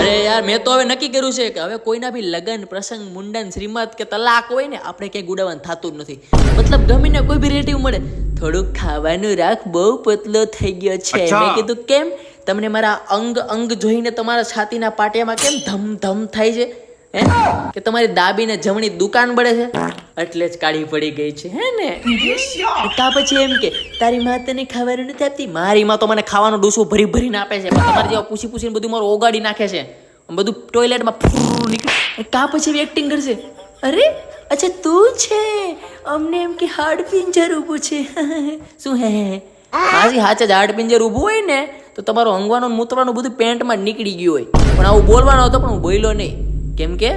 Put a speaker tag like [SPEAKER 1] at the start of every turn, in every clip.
[SPEAKER 1] અરે યાર મેં તો હવે નક્કી કર્યું છે કે હવે કોઈના બી લગ્ન પ્રસંગ મુંડન શ્રીમત કે તલાક હોય ને આપણે ક્યાંય ગુડાવાનું થતું જ નથી. મતલબ ગમીને કોઈ બી રિલેટિવ મળે થોડુંક ખાવાનું રાખ બહુ પતલો થઈ ગયો છે. મેં કીધું કેમ? તમને મારા અંગ અંગ જોઈને તમારા છાતીના પાટિયામાં કેમ ધમ ધમ થાય છે? હે? કે તમારી દાબીને જમણી દુકાન બળે છે? એટલે જ કાળી પડી ગઈ છે, હે ને? કા પછી એમ કે, તારી માતાને તને ખાવાનું નથી આપતી? મારી માં તો મને ખાવાનું ડોસો ભરી ભરીને આપે છે. તમારે જેવા પૂછી પૂછીને બધું મારું ઓગાડી નાખે છે. બધું ટોયલેટમાં ફૂ નીકળે. કા પછી એક્ટિંગ કરશે. અરે, અચ્છા તું છે. અમને એમ કે હાડ પિંજર ઊભું છે. શું, હે? મારી હાચે જ હાડ પિંજર ઊભું હોય ને, તો તમારું અંગવાનું મૂત્રવાનું બધું પેન્ટમાં નીકળી ગયું હોય. પણ આવું બોલવાનો હતો પણ હું બોલ્યો નહીં. કેમ કે?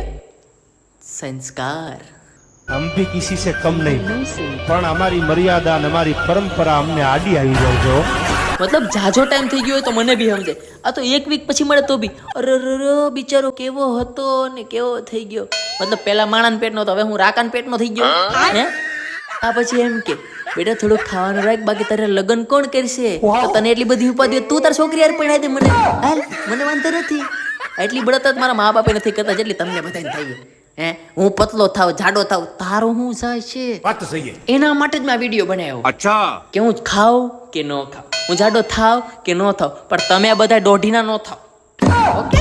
[SPEAKER 1] સંસ્કાર.
[SPEAKER 2] હમ ભી કિસી સે કમ નહીં. પણ અમારી મર્યાદા અને અમારી પરંપરા અમને આડી આવી જાય
[SPEAKER 1] મતલબ જાજો ટાઈમ થઈ ગયો હોય તો મને બી સમજે. આ તો એક વીક પછી મળે તો બી અરે બિચારો કેવો હતો ને કેવો થઈ ગયો. મતલબ પેલા માણાન પેટનો તો હવે હું રાકાન પેટનો થઈ ગયો. હે? આ પછી એમ કે બેટા થોડુંક ખાવાનું રાખ બાકી તારે લગ્ન કોણ કરશે? તને એટલી બધી ઉપાધિ તું તાર છોકરી યાર પડાય દે મને. હાલ મને વાંધો નથી. એટલી બળતત મારા મા બાપે નથી કરતા જેટલી તમને બધાને થઈ હે? હું પતલો થાવ જાડો થાવ તારો હું જાય છે?
[SPEAKER 2] વાત સહી
[SPEAKER 1] એના માટે જ મેં આ વીડિયો બનાવ્યો.
[SPEAKER 3] અચ્છા.
[SPEAKER 1] કે હું ખાવ કે ન ખાવ હું જાડો થાવ કે ન થાવ. પણ તમે બધા દોઢીના ન થાવ. ઓકે?